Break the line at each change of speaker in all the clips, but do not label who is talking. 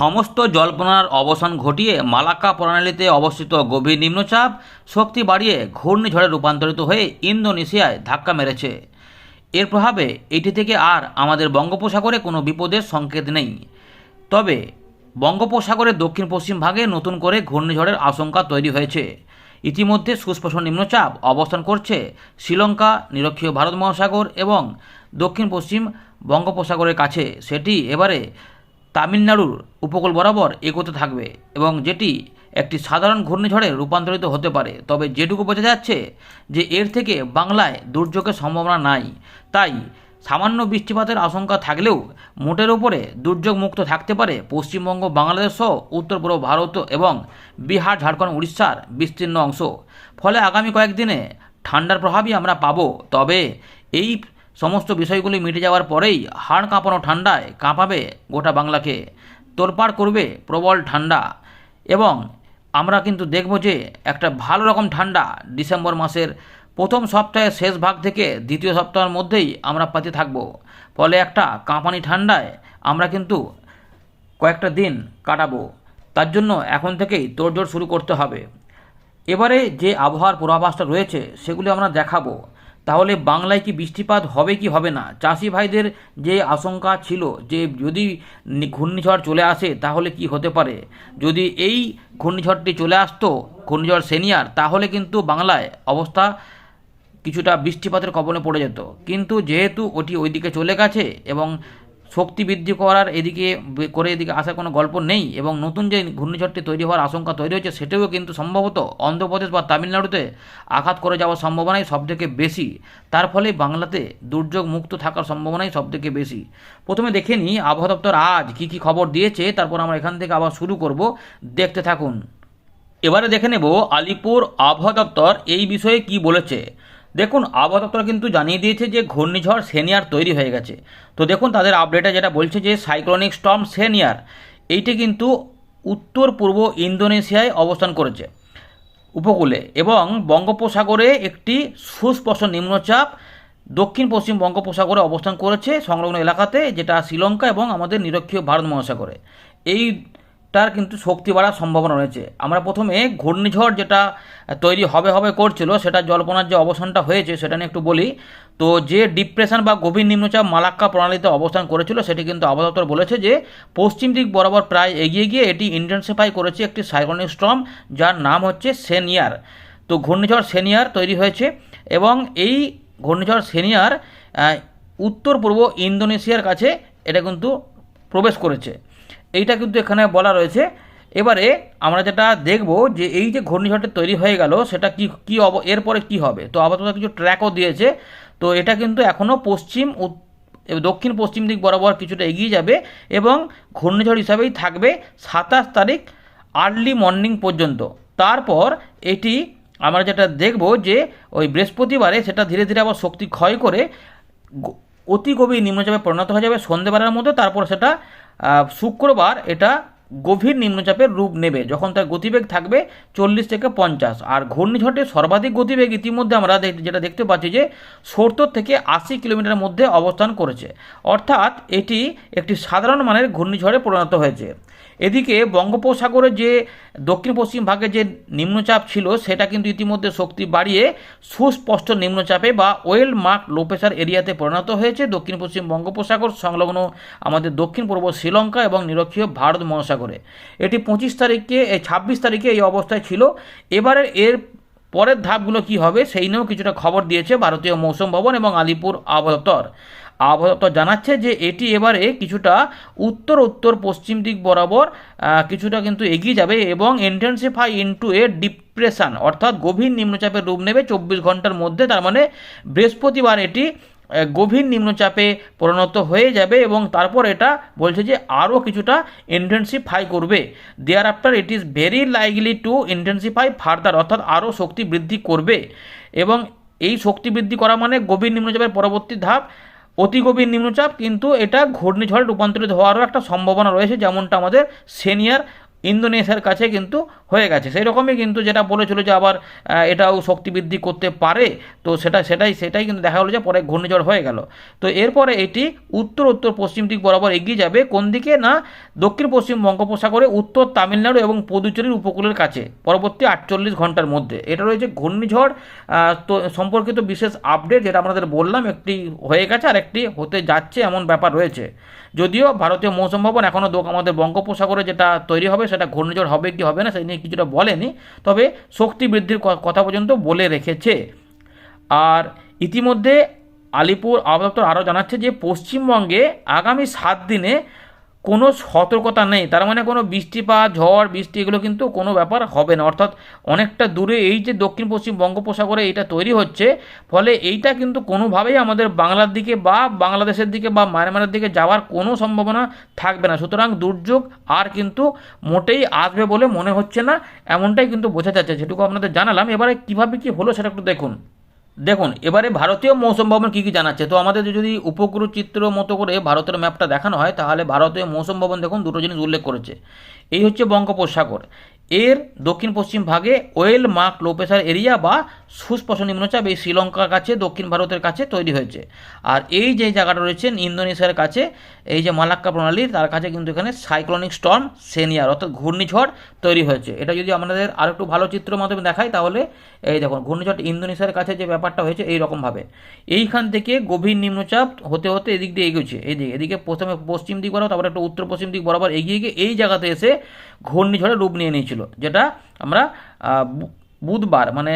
সমস্ত জল্পনার অবসান ঘটিয়ে মালাক্কা প্রণালীতে অবস্থিত গভীর নিম্নচাপ শক্তি বাড়িয়ে ঘূর্ণিঝড়ে রূপান্তরিত হয়ে ইন্দোনেশিয়ায় ধাক্কা মেরেছে। এর প্রভাবে এটি থেকে আর আমাদের বঙ্গোপসাগরে কোনো বিপদের সংকেত নেই। তবে বঙ্গোপসাগরের দক্ষিণ পশ্চিম ভাগে নতুন করে ঘূর্ণিঝড়ের আশঙ্কা তৈরি হয়েছে। ইতিমধ্যে সুস্পষ্ট নিম্নচাপ অবস্থান করছে শ্রীলঙ্কা, নিরক্ষীয় ভারত মহাসাগর এবং দক্ষিণ পশ্চিম বঙ্গোপসাগরের কাছে। সেটি এবারে তামিলনাড়ুর উপকূল বরাবর এগোতে থাকবে এবং যেটি একটি সাধারণ ঘূর্ণিঝড়ে রূপান্তরিত হতে পারে। তবে যেটুকু বোঝা যাচ্ছে যে এর থেকে বাংলায় দুর্যোগের সম্ভাবনা নাই। তাই সামান্য বৃষ্টিপাতের আশঙ্কা থাকলেও মোটের উপরে দুর্যোগ মুক্ত থাকতে পারে পশ্চিমবঙ্গ, বাংলাদেশ সহ উত্তর পূর্ব ভারত এবং বিহার, ঝাড়খণ্ড, উড়িষ্যার বিস্তীর্ণ অংশ। ফলে আগামী কয়েকদিনে ঠান্ডার প্রভাবই আমরা পাবো। তবে এই সমস্ত বিষয়গুলি মিটে যাওয়ার পরেই হাড় কাঁপানো ঠান্ডায় কাঁপাবে গোটা বাংলাকে। তোলপাড় করবে প্রবল ঠান্ডা। এবং আমরা কিন্তু দেখব যে একটা ভালো রকম ঠান্ডা ডিসেম্বর মাসের প্রথম সপ্তাহের শেষ ভাগ থেকে দ্বিতীয় সপ্তাহের মধ্যেই আমরা পাতে থাকব। ফলে একটা কাঁপানি ঠান্ডায় আমরা কিন্তু কয়েকটা দিন কাটাবো। তার জন্য এখন থেকেই তোড়জোড় শুরু করতে হবে। এবারে যে আবহাওয়ার পূর্বাভাসটা রয়েছে সেগুলি আমরা দেখাবো। তাহলে বাংলায় কি বৃষ্টিপাত হবে কি হবে না? চাষি ভাইদের যে আশঙ্কা ছিল যে যদি ঘূর্ণিঝড় চলে আসে তাহলে কি হতে পারে? যদি এই ঘূর্ণিঝড়টি চলে আসতো, ঘূর্ণিঝড় সেনিয়ার, তাহলে কিন্তু বাংলায় অবস্থা কিছুটা বৃষ্টিপাতের কবলে পড়ে যেত। কিন্তু যেহেতু ওটি ওইদিকে চলে গেছে এবং শক্তি বৃদ্ধি করার এদিকে করে এদিকে আসার কোনো গল্প নেই এবং নতুন যে ঘূর্ণিঝড়টি তৈরি হওয়ার আশঙ্কা তৈরি হয়েছে সেটাও কিন্তু সম্ভবত অন্ধ্রপ্রদেশ বা তামিলনাড়ুতে আঘাত করে যাওয়ার সম্ভাবনাই সবথেকে বেশি। তার ফলে বাংলাতে দুর্যোগ মুক্ত থাকার সম্ভাবনাই সবথেকে বেশি। প্রথমে দেখে নিই, আবহাওয়া দপ্তর আজ কী কী খবর দিয়েছে, তারপর আমরা এখান থেকে আবার শুরু করব। দেখতে থাকুন। এবারে দেখে নেব, আলিপুর আবহাওয়া দপ্তর এই বিষয়ে কি বলেছে। দেখুন, আবহাওয়া দপ্তর কিন্তু জানিয়ে দিয়েছে যে ঘূর্ণিঝড় সেনিয়ার তৈরি হয়ে গেছে। তো দেখুন, তাদের আপডেটে যেটা বলছে যে সাইক্লোনিক স্টর্ম সেনিয়ার, এইটি কিন্তু উত্তর পূর্ব ইন্দোনেশিয়ায় অবস্থান করেছে উপকূলে এবং বঙ্গোপসাগরে একটি সুস্পষ্ট নিম্নচাপ দক্ষিণ পশ্চিম বঙ্গোপসাগরে অবস্থান করেছে সংলগ্ন এলাকাতে, যেটা শ্রীলঙ্কা এবং আমাদের নিরক্ষীয় ভারত মহাসাগরে। এইটার কিন্তু শক্তি বাড়ার সম্ভাবনা রয়েছে। আমরা প্রথমে ঘূর্ণিঝড় যেটা তৈরি হবে হবে করছিল, সেটা জল্পনার যে অবসানটা হয়েছে সেটা নিয়ে একটু বলি। তো যে ডিপ্রেশন বা গভীর নিম্নচাপ মালাক্কা প্রণালীতে অবস্থান করেছিল, সেটি কিন্তু আবহাওয়া বলেছে যে, পশ্চিম দিক বরাবর প্রায় এগিয়ে গিয়ে এটি ইন্টেন্সিফাই করেছে একটি সাইক্লোনিক স্টর্ম যার নাম হচ্ছে সেনিয়ার তো ঘূর্ণিঝড় সেনিয়ার তৈরি হয়েছে এবং এই ঘূর্ণিঝড় সেনিয়ার উত্তর পূর্ব ইন্দোনেশিয়ার কাছে এটা কিন্তু প্রবেশ করেছে। এইটা কিন্তু এখানে বলা রয়েছে। এবারে আমরা যেটা দেখব যে এই যে ঘূর্ণিঝড়টা তৈরি হয়ে গেল, সেটা কি কি অব, এরপরে কি হবে? তো আপাতত কিছু ট্র্যাকও দিয়েছে। তো এটা কিন্তু এখনও পশ্চিম দক্ষিণ পশ্চিম দিক বরাবর কিছুটা এগিয়ে যাবে এবং ঘূর্ণিঝড় হিসাবেই থাকবে সাতাশ তারিখ আর্লি মর্নিং পর্যন্ত। তারপর এটি আমরা যেটা দেখব যে ওই বৃহস্পতিবারে সেটা ধীরে ধীরে আবার শক্তি ক্ষয় করে অতি গভীর নিম্নচাপে পরিণত হয়ে যাবে সন্ধেবেলার মধ্যে, তারপর সেটা শুক্রবার এটা গভীর নিম্নচাপের রূপ নেবে। যখন তার গতিবেগ থাকবে চল্লিশ থেকে পঞ্চাশ। আর ঘূর্ণিঝড়ের সর্বাধিক গতিবেগ ইতিমধ্যে আমরা যেটা দেখতে পাচ্ছি যে সত্তর থেকে আশি কিলোমিটার মধ্যে অবস্থান করেছে। অর্থাৎ এটি একটি সাধারণ মানের ঘূর্ণিঝড়ে পরিণত হয়েছে। এদিকে বঙ্গোপসাগরের যে দক্ষিণ পশ্চিম ভাগে যে নিম্নচাপ ছিল, সেটা কিন্তু ইতিমধ্যে শক্তি বাড়িয়ে সুস্পষ্ট নিম্নচাপে বা ওয়েল মার্ক লো প্রেশার এরিয়াতে পরিণত হয়েছে। দক্ষিণ পশ্চিম বঙ্গোপসাগর সংলগ্ন আমাদের দক্ষিণ পূর্ব শ্রীলঙ্কা এবং নিরক্ষীয় ভারত মহাসাগরে। এটি পঁচিশ তারিখে ছাব্বিশ তারিখে এই অবস্থায় ছিল। এবারের এর পরের ধাপগুলো কি হবে, সেই নিয়েও কিছুটা খবর দিয়েছে ভারতীয় মৌসুম ভবন এবং আলিপুর আবহাওয়া আবহাওয়া দপ্তর জানাচ্ছে যে এটি এবারে কিছুটা উত্তর উত্তর পশ্চিম দিক বরাবর কিছুটা কিন্তু এগিয়ে যাবে এবং ইন্টেন্সিফাই ইনটু এ ডিপ্রেশন অর্থাৎ গভীর নিম্নচাপের রূপ নেবে চব্বিশ ঘণ্টার মধ্যে। তার মানে বৃহস্পতিবার এটি গভীর নিম্নচাপে পরিণত হয়ে যাবে এবং তারপর এটা বলছে যে আরও কিছুটা ইন্টেন্সিফাই করবে। Thereafter it is very likely to intensify further অর্থাৎ আরও শক্তি বৃদ্ধি করবে। এবং এই শক্তি বৃদ্ধি করা মানে গভীর নিম্নচাপের পরবর্তী ধাপ অতি গভীর নিম্নচাপ কিন্তু এটা ঘূর্ণিঝড়ে রূপান্তরিত হওয়ারও একটা সম্ভাবনা রয়েছে যেমনটা আমাদের সিনিয়র ইন্দোনেশিয়ার কাছে কিন্তু হয়ে গেছে। সেই রকমই কিন্তু যেটা বলেছিল যে আবার এটাও শক্তি বৃদ্ধি করতে পারে, তো সেটা, সেটাই সেটাই কিন্তু দেখা গেলো যে পরে ঘূর্ণিঝড় হয়ে গেল। তো এরপরে এটি উত্তর উত্তর, পশ্চিম দিক বরাবর এগিয়ে যাবে, কোন দিকে না দক্ষিণ, পশ্চিম বঙ্গোপসাগরে, উত্তর তামিলনাড়ু এবং পুদুচেরির উপকূলের কাছে, পরবর্তী আটচল্লিশ ঘণ্টার মধ্যে। এটা রয়েছে ঘূর্ণিঝড় তো সম্পর্কিত বিশেষ আপডেট যেটা আপনাদের বললাম, একটি হয়ে গেছে আর একটি হতে যাচ্ছে এমন ব্যাপার রয়েছে। যদিও ভারতীয় মৌসুম ভবন এখনও আমাদের বঙ্গোপসাগরে যেটা তৈরি হবে সেটা ঘূর্ণিঝড় হবে কি হবে না, সেই নিয়ে কিছুটা বলেনি, তবে শক্তি বৃদ্ধির কথা পর্যন্ত বলে রেখেছে। আর ইতিমধ্যে আলিপুর আবহাওয়া দপ্তর আরও জানাচ্ছে যে, পশ্চিমবঙ্গে আগামী সাত দিনে কোনো সতর্কতা নেই। তার মানে কোনো বৃষ্টিপাত, ঝড়, বৃষ্টি এগুলো কিন্তু কোনো ব্যাপার হবে না। অর্থাৎ অনেকটা দূরে এই যে দক্ষিণ পশ্চিম বঙ্গোপসাগরে এইটা তৈরি হচ্ছে, ফলে এইটা কিন্তু কোনোভাবেই আমাদের বাংলার দিকে বা বাংলাদেশের দিকে বা মায়ানমারের দিকে যাওয়ার কোনো সম্ভাবনা থাকবে না। সুতরাং দুর্যোগ আর কিন্তু মোটেই আসবে বলে মনে হচ্ছে না, এমনটাই কিন্তু বোঝা যাচ্ছে। যেটুকু আপনাদের জানালাম। এবারে কীভাবে কী হলো সেটা একটু দেখুন। দেখুন, এবারে ভারতীয় মৌসুম ভবন কী কী জানাচ্ছে? তো আমাদের যদি উপগ্রহ চিত্র মতো করে ভারতের ম্যাপটা দেখানো হয়, তাহলে ভারতীয় মৌসুম ভবন দেখুন, দুটো জিনিস উল্লেখ করেছে। এই হচ্ছে বঙ্গোপসাগর। এর দক্ষিণ পশ্চিম ভাগে well marked low pressure area বা সুস্পষ্ট নিম্নচাপ এই শ্রীলঙ্কার কাছে, দক্ষিণ ভারতের কাছে তৈরি হয়েছে। আর এই যে জায়গাটা রয়েছে, ইন্দোনেশিয়ার কাছে, এই যে মালাক্কা প্রণালী, তার কাছে কিন্তু এখানে সাইক্লোনিক স্টর্ম সেনিয়ার, অর্থাৎ ঘূর্ণিঝড় তৈরি হয়েছে। এটা যদি আমাদের আর একটু ভালো চিত্র মাধ্যমে দেখাই, তাহলে এই দেখুন, ঘূর্ণিঝড় ইন্দোনেশিয়ার কাছে যে ব্যাপারটা হয়েছে এই রকমভাবে এইখান থেকে গভীর নিম্নচাপ হতে হতে এদিক দিয়ে এগোচ্ছে। এইদিকে এদিকে প্রথমে পশ্চিম দিক বরাবর, তারপরে একটা উত্তর পশ্চিম দিক বরাবর এগিয়ে গিয়ে এই জায়গাতে এসে ঘূর্ণিঝড়ে রূপ নিয়ে নিয়েছিল, যেটা আমরা বুধবার মানে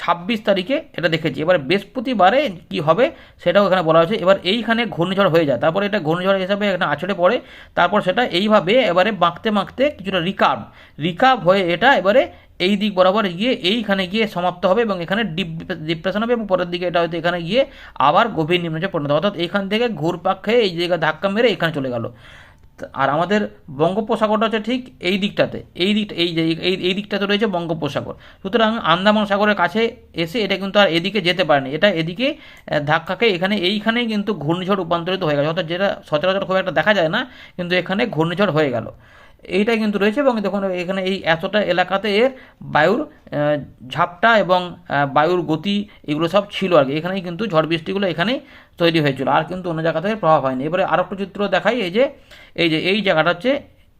ছাব্বিশ তারিখে এটা দেখেছি। এবার বৃহস্পতিবারে কি হবে সেটাও এখানে বলা হয়েছে। এবার এইখানে ঘূর্ণিঝড় হয়ে যায়। তারপরে এটা ঘূর্ণিঝড় হিসাবে এখানে আছড়ে পড়ে। তারপর সেটা এইভাবে এবারে বাঁকতে বাঁকতে কিছুটা রিকার্ভ। রিকার্ভ হয়ে এটা এবারে এই দিক বরাবর গিয়ে এইখানে গিয়ে সমাপ্ত হবে এবং এখানে ডিপ ডিপ্রেশন হবে এবং পরের দিকে এটা হয়তো এখানে গিয়ে আবার গভীর নিম্নচাপে পরিণত। অর্থাৎ এখান থেকে ঘুরপাক খেয়ে এই জায়গায় ধাক্কা মেরে এখানে চলে গেল। আর আমাদের বঙ্গোপসাগরটা হচ্ছে ঠিক এই দিকটাতে, এই দিকটা, এই যে, এই এই দিকটাতে রয়েছে বঙ্গোপসাগর। সুতরাং আন্দামান সাগরের কাছে এসে এটা কিন্তু আর এদিকে যেতে পারেনি, এটা এদিকে ধাক্কাকে এখানে এইখানেই কিন্তু ঘূর্ণিঝড় রূপান্তরিত হয়ে গেছে। অর্থাৎ যেটা সচরাচর খুব একটা দেখা যায় না, কিন্তু এখানে ঘূর্ণিঝড় হয়ে গেল। এইটাই কিন্তু রয়েছে এবং দেখুন, এখানে এই এতটা এলাকাতে এর বায়ুর ঝাপটা এবং বায়ুর গতি এগুলো সব ছিল আর কি। এখানেই কিন্তু ঝড় বৃষ্টিগুলো এখানেই তৈরি হয়েছিল। আর কিন্তু অন্য জায়গা থেকে প্রভাব হয়নি। এবারে আর একটা চিত্র দেখাই, এই যে এই যে, এই জায়গাটা হচ্ছে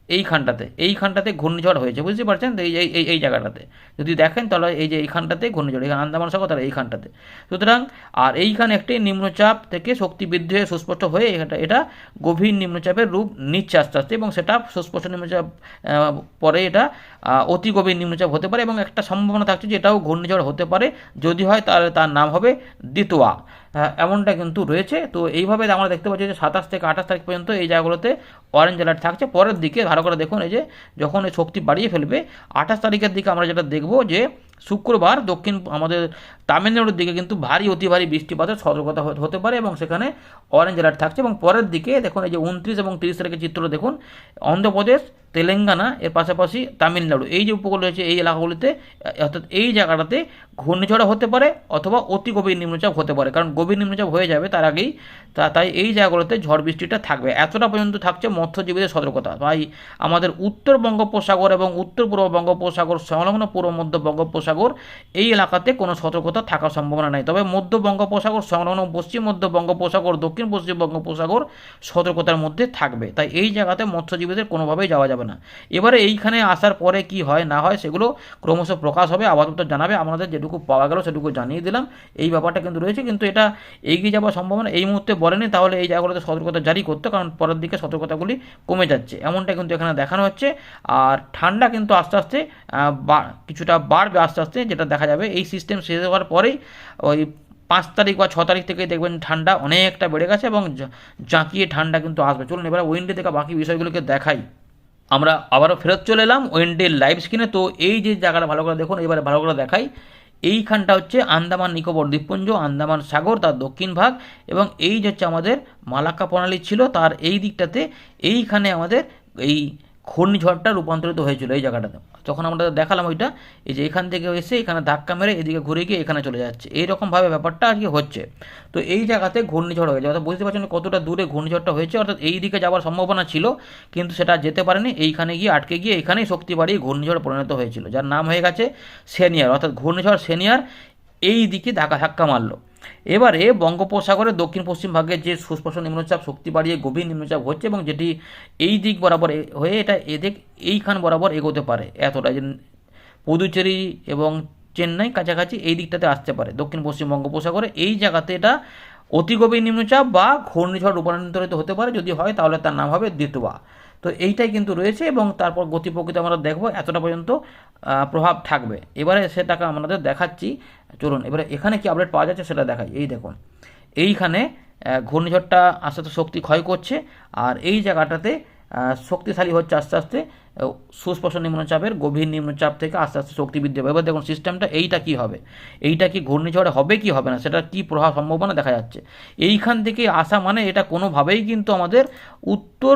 এইখানটাতে এইখানটাতে ঘূর্ণিঝড় হয়েছে, বুঝতে পারছেন? তো এই এই এই জায়গাটাতে। যদি দেখেন তাহলে এই যে এইখানটাতে ঘূর্ণিঝড় এখানে আন্দামান সাগর, তাহলে এইখানটাতে। সুতরাং, আর এইখানে একটি নিম্নচাপ থেকে শক্তি বৃদ্ধি হয়ে সুস্পষ্ট হয়ে এটা এটা গভীর নিম্নচাপের রূপ নিচ্ছে আস্তে আস্তে এবং সেটা সুস্পষ্ট নিম্নচাপ পরে এটা অতি গভীর নিম্নচাপ হতে পারে এবং একটা সম্ভাবনা থাকছে যে এটাও ঘূর্ণিঝড় হতে পারে। যদি হয় তাহলে তার নাম হবে দিতোয়া। এমনটা কিন্তু রয়েছে। তো এইভাবে আমরা দেখতে পাচ্ছি যে সাতাশ থেকে আঠাশ তারিখ পর্যন্ত এই জায়গাগুলোতে অরেঞ্জ অ্যালার্ট থাকছে। পরের দিকে ভালো করে দেখুন, এই যে যখন এই শক্তি বাড়িয়ে ফেলবে, আঠাশ তারিখের দিকে আমরা যেটা দেখব যে শুক্রবার দক্ষিণ আমাদের তামিলনাড়ুর দিকে কিন্তু ভারী, অতি ভারী বৃষ্টিপাতের সতর্কতা হতে- পারে এবং সেখানে অরেঞ্জ অ্যালার্ট থাকছে এবং পরের দিকে দেখুন এই যে উনত্রিশ এবং তিরিশ তারিখের চিত্র দেখুন, অন্ধ্রপ্রদেশ, তেলেঙ্গানা, এর পাশাপাশি তামিলনাড়ু। এই যে উপকূল রয়েছে এই এলাকাগুলিতে অর্থাৎ এই জায়গাটাতে ঘূর্ণিঝড় হতে পারে অথবা অতি গভীর নিম্নচাপ হতে পারে। কারণ গভীর নিম্নচাপ হয়ে যাবে তার আগেই তা তাই এই জায়গাগুলোতে ঝড় বৃষ্টিটা থাকবে। এতটা পর্যন্ত থাকছে মৎস্যজীবীদের সতর্কতা। তাই আমাদের উত্তর বঙ্গোপসাগর এবং উত্তর পূর্ব বঙ্গোপসাগর সংলগ্ন পূর্ব মধ্য বঙ্গোপসাগর এই এলাকাতে কোনো সতর্কতা থাকার সম্ভাবনা নেই। তবে মধ্য বঙ্গোপসাগর সংলগ্ন পশ্চিম মধ্য বঙ্গোপসাগর, দক্ষিণ পশ্চিম বঙ্গোপসাগর সতর্কতার মধ্যে থাকবে। তাই এই জায়গাতে মৎস্যজীবীদের কোনোভাবেই যাওয়া যাবে না। এবারে এইখানে আসার পরে কি হয়, না হয় সেগুলো ক্রমশ প্রকাশ হবে, আপাতত জানাবে। আমাদের যেটুকু পাওয়া গেল সেটুকু জানিয়ে দিলাম। এই ব্যাপারটা কিন্তু রয়েছে, কিন্তু এটা এগিয়ে যাওয়ার সম্ভাবনা এই মুহূর্তে বলেনি। তাহলে এই জায়গাগুলোতে সতর্কতা জারি করতে, কারণ পরের দিকে সতর্কতাগুলি কমে যাচ্ছে। এমনটা কিন্তু এখানে দেখানো হচ্ছে। আর ঠান্ডা কিন্তু আস্তে আস্তে কিছুটা বাড়বে। আস্তে আস্তে আস্তে যেটা দেখা যাবে, এই সিস্টেম শেষ হওয়ার পরেই ওই পাঁচ তারিখ বা ছ তারিখ থেকে দেখবেন ঠান্ডা অনেকটা বেড়ে গেছে এবং জাঁকিয়ে ঠান্ডা কিন্তু আসবে। চলুন এবার উইন্ডে থেকে বাকি বিষয়গুলোকে দেখাই। আমরা আবারও ফেরত চলে এলাম ওয়েন্ডের লাইভ স্ক্রিনে তো এই যে জায়গাটা ভালো করে দেখুন, এবারে ভালো করে দেখাই। এইখানটা হচ্ছে আন্দামান নিকোবর দ্বীপপুঞ্জ, আন্দামান সাগর, তার দক্ষিণ ভাগ এবং এই যে হচ্ছে আমাদের মালাক্কা প্রণালী ছিল, তার এই দিকটাতে এইখানে আমাদের এই ঘূর্ণিঝড়টা রূপান্তরিত হয়েছিল এই জায়গাটাতে। তখন আমরা দেখালাম ওইটা, এই যে এখান থেকে এসে এখানে ধাক্কা মেরে এদিকে ঘুরে গিয়ে এখানে চলে যাচ্ছে। এইরকমভাবে ব্যাপারটা আর কি হচ্ছে। তো এই জায়গাতে ঘূর্ণিঝড় হয়েছে অর্থাৎ বুঝতে পারছেন কতটা দূরে ঘূর্ণিঝড়টা হয়েছে। অর্থাৎ এই দিকে যাওয়ার সম্ভাবনা ছিল, কিন্তু সেটা যেতে পারেনি। এইখানে গিয়ে আটকে গিয়ে এখানেই শক্তি বাড়িয়ে ঘূর্ণিঝড় পরিণত হয়েছিল। যার নাম হয়ে গেছে সেনিয়ার। অর্থাৎ ঘূর্ণিঝড় সেনিয়ার এই দিকে ধাক্কা ধাক্কা মারলো। এবারে বঙ্গোপসাগরের দক্ষিণ পশ্চিম ভাগে যে সুস্পষ্ট নিম্নচাপ শক্তি বাড়িয়ে গভীর নিম্নচাপ হচ্ছে এবং যেটি এই দিক বরাবর হয়ে এটা এদিক এইখান বরাবর এগোতে পারে। এতটা যে পুদুচেরি এবং চেন্নাই কাছাকাছি এই দিকটাতে আসতে পারে। দক্ষিণ পশ্চিম বঙ্গোপসাগরে এই জায়গাতে এটা অতি গভীর নিম্নচাপ বা ঘূর্ণিঝড় রূপান্তরিত হতে পারে। যদি হয় তাহলে তার নাম হবে দ্বিতবা তো এইটাই কিন্তু রয়েছে এবং তারপর গতি প্রকৃতি আমরা দেখব এতটা পর্যন্ত প্রভাব থাকবে। এবারে সেটাকে আমাদের দেখাচ্ছি। চলুন, এবারে এখানে কি আপডেট পাওয়া যাচ্ছে সেটা দেখাই। এই দেখুন, এইখানে ঘূর্ণিঝড়টা আস্তে আস্তে শক্তি ক্ষয় করছে আর এই জায়গাটাতে শক্তিশালী হচ্ছে আস্তে আস্তে সুস্পষ্ট নিম্নচাপের গভীর নিম্নচাপ থেকে আস্তে আস্তে শক্তি বৃদ্ধি হবে এবার দেখুন সিস্টেমটা এইটা কি হবে? এইটা কি ঘূর্ণিঝড় হবে কি হবে না? সেটা কি প্রভাব সম্ভাবনা দেখা যাচ্ছে? এইখান থেকে আসা মানে এটা কোনোভাবেই কিন্তু আমাদের উত্তর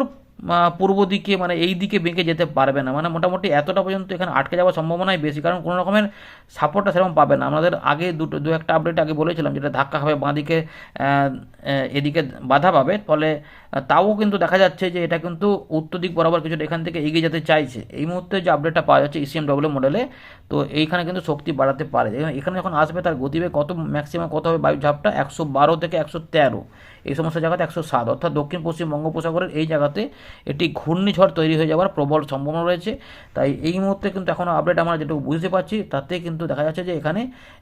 পূর্ব দিকে মানে এই দিকে বেঁকে যেতে পারবে না। মানে মোটামুটি এতটা পর্যন্ত এখানে আটকে যাওয়ার সম্ভাবনাই বেশি, কারণ কোনো রকমের সাপোর্টটা সেরকম পাবে না। আমাদের আগে দুটো, দু একটা আপডেট আগে বলেছিলাম, যেটা ধাক্কা খাবে বাঁদিকে এদিকে বাধা পাবে। ফলে তাও কিন্তু দেখা যাচ্ছে যে এটা কিন্তু উত্তর দিক বরাবর কিছুটা এখান থেকে এগিয়ে যেতে চাইছে। এই মুহূর্তে যে আপডেটটা পাওয়া যাচ্ছে ইসিএম ডব্লিউ মডেলে তো এইখানে কিন্তু শক্তি বাড়াতে পারে। এখানে- যখন আসবে তার গতিবেগ কত ম্যাক্সিমাম কত হবে বায়ু ঝাপটা? একশো বারো থেকে একশো তেরো। এই সমস্ত জায়গাতে একশো সাত। অর্থাৎ দক্ষিণ পশ্চিম বঙ্গোপসাগরের এই জায়গাতে এটি ঘূর্ণিঝড় তৈরি হয়ে যাওয়ার প্রবল সম্ভাবনা রয়েছে। তাই এই মুহূর্তে কিন্তু এখনও আপডেট আমরা যেটুকু বুঝতে পারছি, তাতে কিন্তু দেখা যাচ্ছে যে এখানে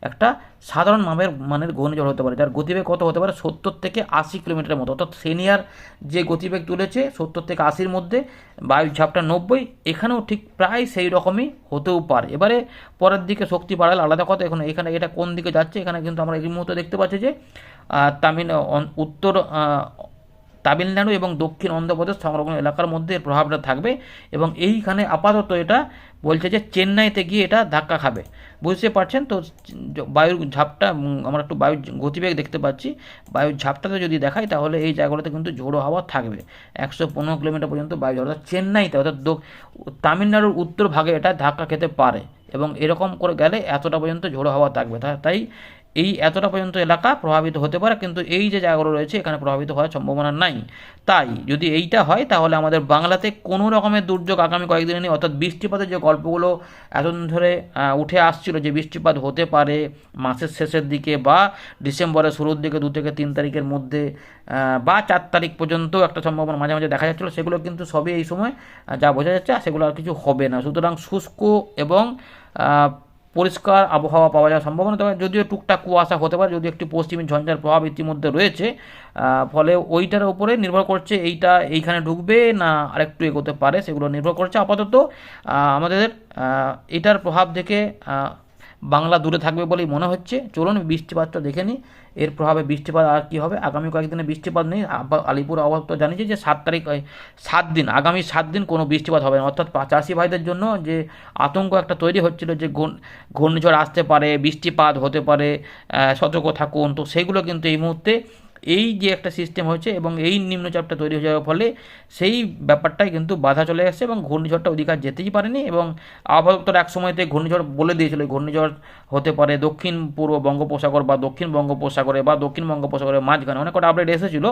একটা সাধারণ মানের মানের ঘূর্ণিঝড় হতে পারে, যার গতিবেগ কত হতে পারে? সত্তর থেকে আশি কিলোমিটারের মতো। অর্থাৎ সিনিয়র যে গতিবেগ তুলেছে, সত্তর থেকে আশির মধ্যে বায়ু ঝাপটা নব্বই, এখানেও ঠিক প্রায় সেই রকমই হতেও পারে। এবারে পরের দিকে শক্তি বাড়ালে আলাদা কথা, এখন এখানে এটা কোন দিকে যাচ্ছে? এখানে কিন্তু আমরা এই মুহূর্তে দেখতে পাচ্ছি যে তামিল, উত্তর তামিলনাড়ু এবং দক্ষিণ অন্ধ্রপ্রদেশ সংরক্ষণ এলাকার মধ্যে এর প্রভাবটা থাকবে এবং এইখানে আপাতত এটা বলছে যে চেন্নাইতে গিয়ে এটা ধাক্কা খাবে। বুঝতে পারছেন? তো বায়ুর ঝাপটা আমরা একটু বায়ুর গতিবেগ দেখতে পাচ্ছি। বায়ুর ঝাপটাতে যদি দেখাই তাহলে এই জায়গাগুলোতে কিন্তু ঝোড়ো হাওয়া থাকবে। একশো পনেরো কিলোমিটার পর্যন্ত বায়ু ঝড় অর্থাৎ চেন্নাইতে, অর্থাৎ তামিলনাড়ুর উত্তর ভাগে এটা ধাক্কা খেতে পারে এবং এরকম করে গেলে এতটা পর্যন্ত ঝোড়ো হাওয়া থাকবে। তাই এই এতটা পর্যন্ত এলাকা প্রভাবিত হতে পারে, কিন্তু এই যে জায়গাগুলো রয়েছে, এখানে প্রভাবিত হওয়ার সম্ভাবনা নাই। তাই যদি এইটা হয়, তাহলে আমাদের বাংলাতে কোনো রকমের দুর্যোগ আগামী কয়েকদিনে নেই। অর্থাৎ বৃষ্টিপাতের যে গল্পগুলো এতদিন ধরে উঠে আসছিল যে বৃষ্টিপাত হতে পারে মাসের শেষের দিকে বা ডিসেম্বরের শুরুর দিকে দু থেকে তিন তারিখের মধ্যে বা চার তারিখ পর্যন্ত একটা সম্ভাবনা মাঝে মাঝে দেখা যাচ্ছিল। সেগুলো কিন্তু সবই এই সময় যা বোঝা যাচ্ছে সেগুলো আর কিছু হবে না। সুতরাং শুষ্ক এবং পরিষ্কার আবহাওয়া পাওয়া যাওয়ার সম্ভাবনা তবে যদিও টুকটাক কুয়াশা হতে পারে যদি একটি পশ্চিমী ঝঞ্ঝার প্রভাব ইতিমধ্যে রয়েছে ফলে ওইটার উপরে নির্ভর করছে এইটা এইখানে ঢুকবে না আরেকটু এগোতে পারে সেগুলো নির্ভর করছে। আপাতত আমাদের এটার প্রভাব দেখে বাংলা দূরে থাকবে বলেই মনে হচ্ছে। চলুন বৃষ্টিপাতটা দেখে নিই। এর প্রভাবে বৃষ্টিপাত আর কী হবে? আগামী কয়েকদিনে বৃষ্টিপাত নেই। আলিপুর আবহাওয়া জানিয়েছে যে সাত তারিখ সাত দিন, আগামী সাত দিন কোনো বৃষ্টিপাত হবে না। অর্থাৎ চাষি ভাইদের জন্য যে আতঙ্ক একটা তৈরি হচ্ছিল যে ঘূর্ণ- ঘূর্ণিঝড় আসতে পারে, বৃষ্টিপাত হতে পারে সতর্ক থাকুন। তো সেগুলো কিন্তু এই মুহূর্তে এই যে একটা সিস্টেম হয়েছে এবং এই নিম্নচাপটা তৈরি হয়ে যাওয়ার ফলে সেই ব্যাপারটাই কিন্তু বাধা চলে আসছে এবং ঘূর্ণিঝড়টা আর যেতেই পারেনি এবং আবহাওয়া দপ্তর এক সময়তে ঘূর্ণিঝড় বলে দিয়েছিল ঘূর্ণিঝড় হতে পারে দক্ষিণ পূর্ব বঙ্গোপসাগর বা দক্ষিণ বঙ্গোপসাগরে বা দক্ষিণ বঙ্গোপসাগরের মাঝখানে। অনেক কটা আপডেট এসেছিল,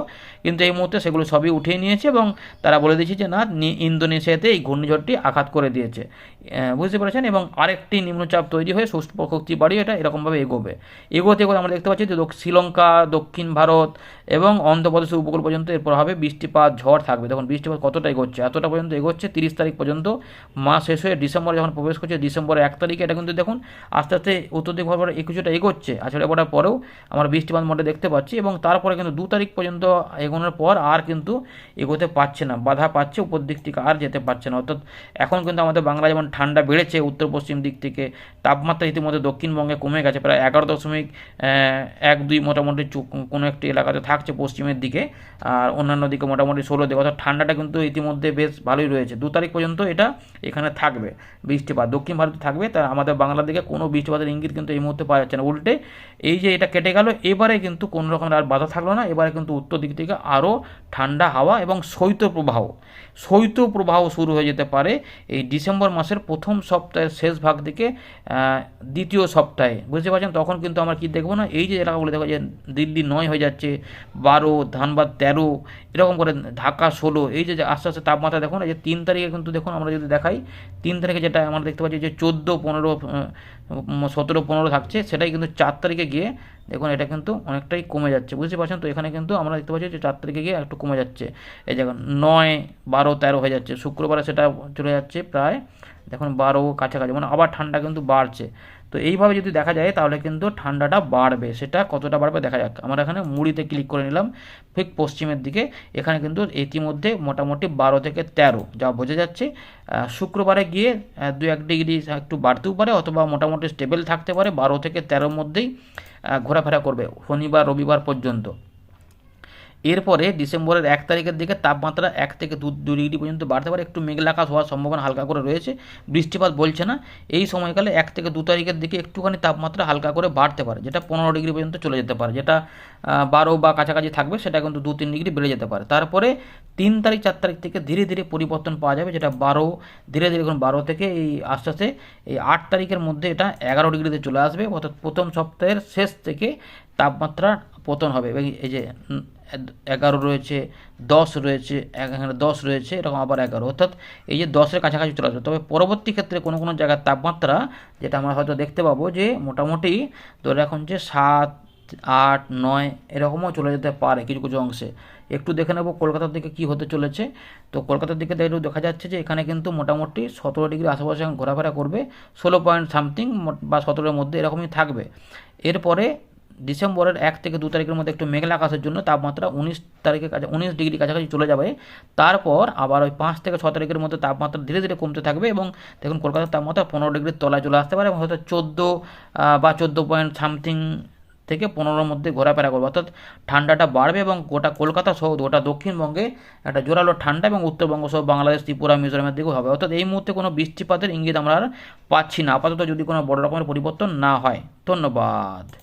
কিন্তু এই মুহূর্তে সেগুলো সবই উঠিয়ে নিয়েছে এবং তারা বলে দিয়েছে যে, না ইন্দোনেশিয়াতে এই ঘূর্ণিঝড়টি আঘাত করে দিয়েছে। বুঝতে পেরেছেন? এবং আরেকটি নিম্নচাপ তৈরি হয়ে সুস্থ শক্তি বাড়িয়ে এটা এরকমভাবে এগোবে। এগোতে এগোতে আমরা দেখতে পাচ্ছি যে শ্রীলঙ্কা, দক্ষিণ ভারত এবং অন্ধ্রপ্রদেশের উপকূল পর্যন্ত এরপর হবে বৃষ্টিপাত, ঝড় থাকবে। তখন বৃষ্টিপাত কতটা এগোচ্ছে? এতটা পর্যন্ত এগোচ্ছে, তিরিশ তারিখ পর্যন্ত। মাস শেষ হয়ে ডিসেম্বরে যখন প্রবেশ করছে, ডিসেম্বরের এক তারিখে এটা কিন্তু দেখুন, আস্তে আস্তে উত্তর দিক ভাবে কিছুটা এগোচ্ছে। আসলে পড়ার পরেও আমরা বৃষ্টিপাত মোটে দেখতে পাচ্ছি এবং তারপরে কিন্তু দু তারিখ পর্যন্ত এগোনোর পর আর কিন্তু এগোতে পারছে না, বাধা পাচ্ছে উপর দিক থেকে আর যেতে পারছে না। অর্থাৎ এখন কিন্তু আমাদের বাংলা যেমন ঠান্ডা বেড়েছে উত্তর পশ্চিম দিক থেকে, তাপমাত্রা ইতিমধ্যে দক্ষিণবঙ্গে কমে গেছে, প্রায় এগারো দশমিক এক দুই মোটামুটি কোনো একটি এলাকা জায়গাতে থাকছে পশ্চিমের দিকে আর অন্যান্য দিকে মোটামুটি ষোলো দিকে অর্থাৎ ঠান্ডাটা কিন্তু ইতিমধ্যে বেশ ভালোই রয়েছে। দু তারিখ পর্যন্ত এটা এখানে থাকবে বৃষ্টিপাত। দক্ষিণ ভারতে থাকবে তা আমাদের বাংলার দিকে কোনো বৃষ্টিপাতের ইঙ্গিত কিন্তু এই মুহূর্তে পাওয়া যাচ্ছে না। উল্টে এই যে এটা কেটে গেল এবারে কিন্তু কোনো রকমের আর বাধা থাকল না। এবারে কিন্তু উত্তর দিক থেকে আরও ঠান্ডা হাওয়া এবং শৈত্যপ্রবাহ শৈত্যপ্রবাহ শুরু হয়ে যেতে পারে এই ডিসেম্বর মাসের প্রথম সপ্তাহের শেষ ভাগ আহ, দ্বিতীয় সপ্তাহে। বুঝতে পারছেন? তখন কিন্তু আমরা কি দেখব না? এই যে এলাকাগুলো দেখো যে দিল্লি নয় হয়ে যাচ্ছে বারো, ধানবাদ তেরো, এরকম করে ঢাকা ষোলো, এই যে আস্তে আস্তে তাপমাত্রা দেখুন এই যে তিন তারিখে কিন্তু দেখুন আমরা যদি দেখাই, তিন তারিখে যেটা আমরা দেখতে পাচ্ছি যে চোদ্দ, পনেরো সতেরো, পনেরো থাকছে, সেটাই কিন্তু চার তারিখে গিয়ে দেখুন এটা কিন্তু অনেকটাই কমে যাচ্ছে, বুঝতে পারছেন? তো এখানে কিন্তু আমরা দেখতে পাচ্ছি যে চার তারিখে গিয়ে একটু কমে যাচ্ছে, এই দেখুন নয়, বারো, তেরো হয়ে যাচ্ছে, শুক্রবারে সেটা চলে যাচ্ছে প্রায় দেখুন বারো কাছাকাছি মানে আবার ঠান্ডা কিন্তু বাড়ছে। তো এইভাবে যদি দেখা যায়, তাহলে কিন্তু ঠান্ডাটা বাড়বে। সেটা কতটা বাড়বে দেখা যাক। আমরা এখানে মুড়িতে ক্লিক করে নিলাম। ঠিক পশ্চিমের দিকে, এখানে কিন্তু ইতিমধ্যে মোটামুটি বারো থেকে তেরো, যা বোঝা যাচ্ছে শুক্রবারে গিয়ে দু এক ডিগ্রি একটু বাড়তেও পারে, অথবা মোটামুটি স্টেবল থাকতে পারে। বারো থেকে তেরোর মধ্যেই ঘোরাফেরা করবে, শনিবার, রবিবার পর্যন্ত। এরপরে ডিসেম্বরের এক তারিখের দিকে তাপমাত্রা এক থেকে দু ডিগ্রি পর্যন্ত বাড়তে পারে। একটু মেঘলা আকাশ হওয়ার সম্ভাবনা হালকা করে রয়েছে। বৃষ্টিপাত বলছে না। এই সময়কালে এক থেকে দু তারিখের দিকে একটুখানি তাপমাত্রা হালকা করে বাড়তে পারে, যেটা পনেরো ডিগ্রি পর্যন্ত চলে যেতে পারে, যেটা বারো বা কাছাকাছি থাকবে, সেটা কিন্তু দু তিন ডিগ্রি বেড়ে যেতে পারে। তারপরে তিন তারিখ, চার তারিখ থেকে ধীরে ধীরে পরিবর্তন পাওয়া যাবে, যেটা বারো, ধীরে ধীরে এখন বারো থেকে এই আস্তে আস্তে এই আট তারিখের মধ্যে এটা এগারো ডিগ্রিতে চলে আসবে। অর্থাৎ প্রথম সপ্তাহের শেষ থেকে তাপমাত্রা পতন হবে এবং এই যে এগারো রয়েছে, দশ রয়েছে এখানে দশ রয়েছে, এরকম আবার এগারো। অর্থাৎ এই যে দশের কাছাকাছি চলে আসবে। তবে পরবর্তী ক্ষেত্রে কোনো কোনো জায়গার তাপমাত্রা, যেটা আমরা হয়তো দেখতে পাবো যে মোটামুটি ধরে এখন যে সাত, আট, নয়, এরকমও চলে যেতে পারে কিছু কিছু অংশে। একটু দেখে নেব কলকাতার দিকে কি হতে চলেছে। তো কলকাতার দিকে দেখলেও দেখা যাচ্ছে যে এখানে কিন্তু মোটামুটি সতেরো ডিগ্রি আশেপাশে ঘোরাফেরা করবে, ষোলো পয়েন্ট সামথিং বা সতেরোর মধ্যে এরকমই থাকবে। এরপরে ডিসেম্বরের এক থেকে দু তারিখের মধ্যে একটু মেঘলা আকাশের জন্য তাপমাত্রা উনিশ তারিখের কাছে উনিশ ডিগ্রি কাছাকাছি চলে যাবে। তারপর আবার ওই পাঁচ থেকে ছ তারিখের মধ্যে তাপমাত্রা ধীরে ধীরে কমতে থাকবে এবং দেখুন কলকাতার তাপমাত্রা পনেরো ডিগ্রির তলায় চলে আসতে পারে এবং হয়তো চোদ্দ বা চোদ্দ পয়েন্ট সামথিং থেকে পনেরোর মধ্যে ঘোরাফেরা করবে। অর্থাৎ ঠান্ডাটা বাড়বে এবং গোটা কলকাতা সহ গোটা দক্ষিণবঙ্গে একটা জোরালো ঠান্ডা এবং উত্তরবঙ্গ সহ বাংলাদেশ, ত্রিপুরা, মিজোরামের দিকেও হবে। অর্থাৎ এই মুহূর্তে কোনো বৃষ্টিপাতের ইঙ্গিত আমরা আর পাচ্ছি না। আপাতত যদি কোনো বড় রকমের পরিবর্তন না হয়। ধন্যবাদ।